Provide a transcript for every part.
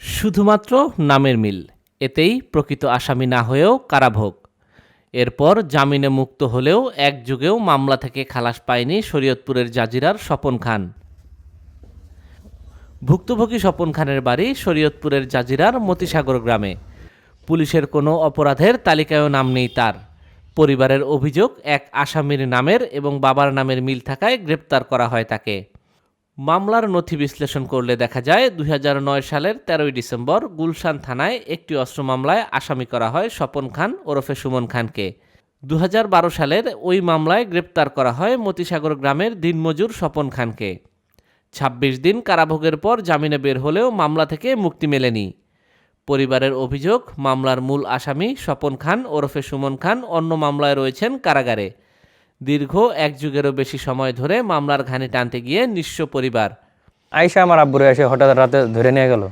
শুধুমাত্র নামের মিল, এতেই প্রকৃত আসামি না হয়েও কারাভোগ। এরপর জামিনে মুক্ত হলেও এক যুগেও মামলা থেকে খালাস পায়নি শরীয়তপুরের জাজিরার স্বপন খান। ভুক্তভোগী স্বপন খানের বাড়ি শরীয়তপুরের জাজিরার মতিসাগর গ্রামে। পুলিশের কোনো অপরাধের তালিকায়ও নাম নেই তার। পরিবারের অভিযোগ, এক আসামির নামের এবং বাবার নামের মিল থাকায় গ্রেপ্তার করা হয় তাকে। মামলার নথি বিশ্লেষণ করলে দেখা যায়, দুই হাজার নয় সালের তেরোই ডিসেম্বর গুলশান থানায় একটি অস্ত্র মামলায় আসামি করা হয় স্বপন খান ওরফে সুমন খানকে। দুহাজার বারো সালের ওই মামলায় গ্রেপ্তার করা হয় মতিসাগর গ্রামের দিনমজুর স্বপন খানকে। ২৬ দিন কারাভোগের পর জামিনে বের হলেও মামলা থেকে মুক্তি মেলেনি। পরিবারের অভিযোগ, মামলার মূল আসামি স্বপন খান ওরফে সুমন খান অন্য মামলায় রয়েছেন কারাগারে। দীর্ঘ এক যুগেরও বেশি সময় ধরে মামলার ঘানি টানতে গিয়ে নিঃস্ব পরিবার। আইসা আমার আব্বুরে এসে হঠাৎ রাতে ধরে নিয়ে গেল।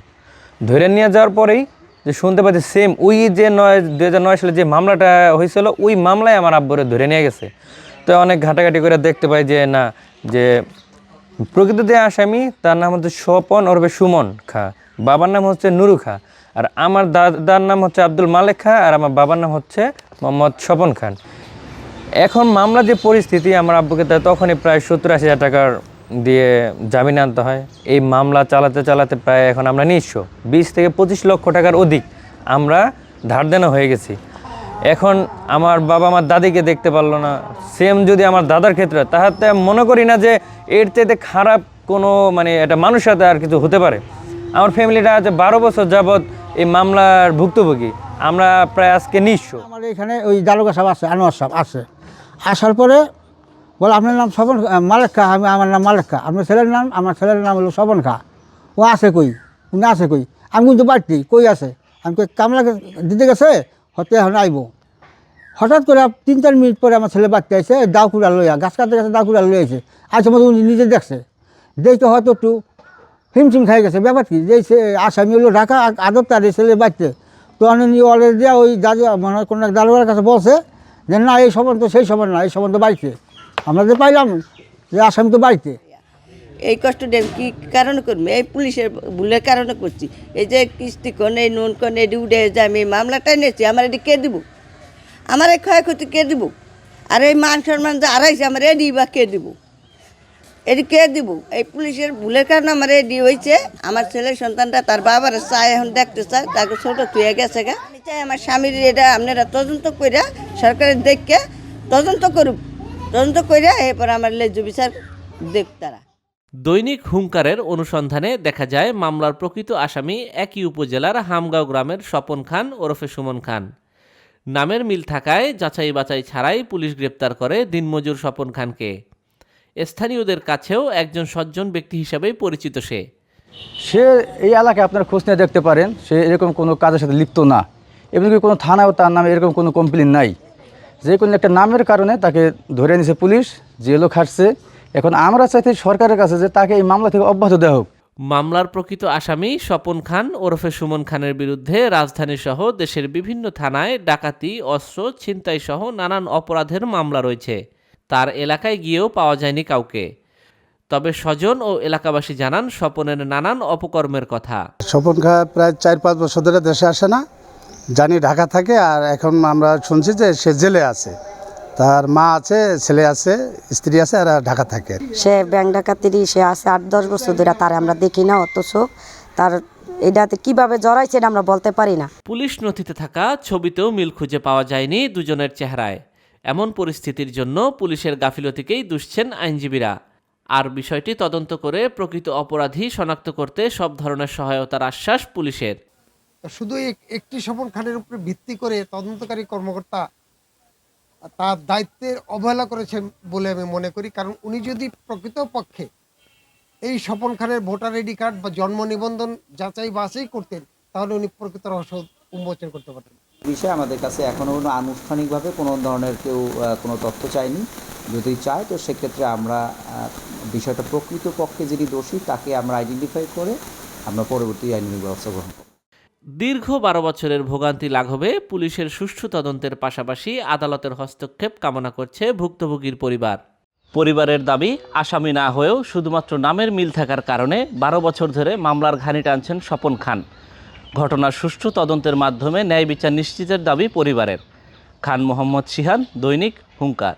ধরে নিয়ে যাওয়ার পরেই যে শুনতে পাচ্ছি সেম ওই যে নয় দু সালে যে মামলাটা হয়েছিল, ওই মামলায় আমার আব্বুরে ধরে নিয়ে গেছে। তো অনেক ঘাটাঘাটি করে দেখতে পাই যে, না, যে প্রকৃত যে আসামি, তার নাম হচ্ছে স্বপন ওরফে সুমন খা। বাবার নাম হচ্ছে নুরু খা। আর আমার দাদার নাম হচ্ছে আব্দুল মালেক খা, আর আমার বাবার নাম হচ্ছে মোহাম্মদ স্বপন খান। এখন মামলা যে পরিস্থিতি আমার আব্বুকে তখনই প্রায় সত্তর আশি হাজার টাকার দিয়ে জামিন আনতে হয়। এই মামলা চালাতে চালাতে প্রায় এখন আমরা নিঃস্ব। বিশ থেকে পঁচিশ লক্ষ টাকার অধিক আমরা ধার দেনা হয়ে গেছি। এখন আমার বাবা আমার দাদিকে দেখতে পারল না। সেম যদি আমার দাদার ক্ষেত্রে তাহাতে মনে করি না যে এর চাইতে খারাপ কোনো মানে এটা মানুষের সাথে আর কিছু হতে পারে। আমার ফ্যামিলিটা আছে বারো বছর যাবৎ এই মামলার ভুক্তভোগী। আমরা প্রায় আজকে নিঃস্ব। আমার এখানে ওই দারোগা সাহেব আছে, আনোয়ার সাহেব আছে। আসার পরে বলে, আপনার নাম স্বপন মালেক খা, আমি, আমার নাম মালেক খা, আপনার ছেলের নাম, আমার ছেলের নাম হলো স্বপন খা। ও আছে কই? উনি আছে কই? আমি কিন্তু বাড়তি, কই আছে? আমি কই, কামলা দিতে গেছে? হতে এখন আইব। হঠাৎ করে তিন, চার মিনিট পরে আমার ছেলে বাড়তে আসে দাউকুড়া লইয়া, গাছ কাটতে গেছে দাউকুড়া লই আছে আজকে মতো উনি নিজে দেখছে। দেখতে হয়তো একটু হিমশিম খাই গেছে, ব্যাপার কি? যে সে আসামি হলো ঢাকা আদর তার ছেলে বাড়তে। তো আমি অলরেডি ওই দাদু, মনে কোনো এক দারোয়ার কাছে বলছে যে না, এই সমান তো সেই সময় না, এই সমান তো বাড়িতে। আমরা যে পাইলাম যে আসামি তো বাড়িতে। এই কষ্ট কি কারণে করব? এই পুলিশের ভুলের কারণে করছি। এই যে কিস্তি কোন, এই নুন কোন এটি উঠে যে আমি এই মামলাটাই নিয়েছি আমার এটি কে দিব? আমার এই ক্ষয়ক্ষতি কে দিব? আর এই মান সম্মান যে আড়াইছে আমার এডি বা কে দিব? এটি কে দিব? এই পুলিশের ভুলের কারণে আমার এডি হয়েছে আমার ছেলের সন্তানটা তার বাবার চায় এখন দেখতে চায়, তাকে ছোট তুই গেছে গা। আমি চাই আমার স্বামীর এটা আপনারা তদন্ত কইরা সরকারের দেখকে তদন্ত করুক। তদন্ত কইরা এরপর আমার লেজ্জ বিচার দেখ তারা। দৈনিক হুঙ্কারের অনুসন্ধানে দেখা যায়, মামলার প্রকৃত আসামি একই উপজেলার হামগাঁও গ্রামের স্বপন খান ওরফে সুমন খান। নামের মিল থাকায় যাচাই বাছাই ছাড়াই পুলিশ গ্রেপ্তার করে দিনমজুর স্বপন খানকে। স্থানীয়দের কাছেও একজন সজ্জন ব্যক্তি হিসাবেই পরিচিত সে। সে এই এলাকায় আপনার খোঁজ নিয়ে দেখতে পারেন সে এরকম কোনো কাজের সাথে লিপ্ত না। এমনকি কোনো থানাও তার নামে এরকম কোনো কমপ্লেন নাই। যে কোনো একটা নামের কারণে তাকে ধরে নিছে পুলিশ জেলও খাটছে এখন আমরা চাইতে সরকারের কাছে যে তাকে এই মামলা থেকে অব্যাহত দেওয়া হোক। মামলার প্রকৃত আসামি স্বপন খান ওরফে সুমন খানের বিরুদ্ধে রাজধানী সহ দেশের বিভিন্ন থানায় ডাকাতি অস্ত্র ছিনতাই সহ নানান অপরাধের মামলা রয়েছে। তার এলাকায় গিয়েও পাওয়া যায়নি কাউকে। তবে স্বজন ও এলাকাবাসী জানান স্বপনের নানান অপকর্মের কথা। স্বপন খা প্রায় চার পাঁচ বছর ধরে দেশে আসে না। জানি ঢাকা থাকে আর এখন আমরা শুনছি যে সে জেলে আছে। তার মা আছে ছেলে আছে স্ত্রী আছে আর ঢাকা থাকে। সে ব্যাংক ডাকাতিরই সে আছে আট দশ বছর ধরে তার আমরা দেখি না অথচ। তার এটাতে কীভাবে জড়াইছে এটা আমরা বলতে পারি না। পুলিশ নথিতে থাকা ছবিতেও মিল খুঁজে পাওয়া যায়নি দুজনের চেহারায়। এমন পরিস্থিতির জন্য পুলিশের গাফিলতিকেই দুষছেন আইনজীবীরা। আর বিষয়টি তদন্ত করে প্রকৃত অপরাধী শনাক্ত করতে সব ধরনের সহায়তার আশ্বাস পুলিশের। শুধু একটি স্বপন খানের উপরে ভিত্তি করে তদন্তকারী কর্মকর্তা তার দায়িত্বের অবহেলা করেছেন বলে আমি মনে করি। কারণ উনি যদি প্রকৃতপক্ষে এই স্বপন খানের ভোটার আইডি কার্ড বা জন্ম নিবন্ধন যাচাই বাছাই করতেন, তাহলে উনি প্রকৃত রহস্য উন্মোচন করতে পারতেন। বিষয়ে আমাদের কাছে এখনও কোনো আনুষ্ঠানিকভাবে কোনো ধরনের কেউ কোনো তথ্য চায়নি যদি চায় তো সেক্ষেত্রে আমরা বিষয়টা প্রকৃতপক্ষে যিনি দোষী তাকে আমরা আইডেন্টিফাই করে আমরা পরবর্তী আইনি ব্যবস্থা গ্রহণ করব। দীর্ঘ বারো বছরের ভোগান্তি লাঘবে পুলিশের সুষ্ঠু তদন্তের পাশাপাশি আদালতের হস্তক্ষেপ কামনা করছে ভুক্তভোগীর পরিবার। পরিবারের দাবি, আসামি না হয়েও শুধুমাত্র নামের মিল থাকার কারণে বারো বছর ধরে মামলার ঘানি টানছেন স্বপন খান। ঘটনার সুষ্ঠু তদন্তের মাধ্যমে ন্যায় বিচার নিশ্চিতের দাবি পরিবারের। খান মোহাম্মদ সিহান দৈনিক হুঙ্কার।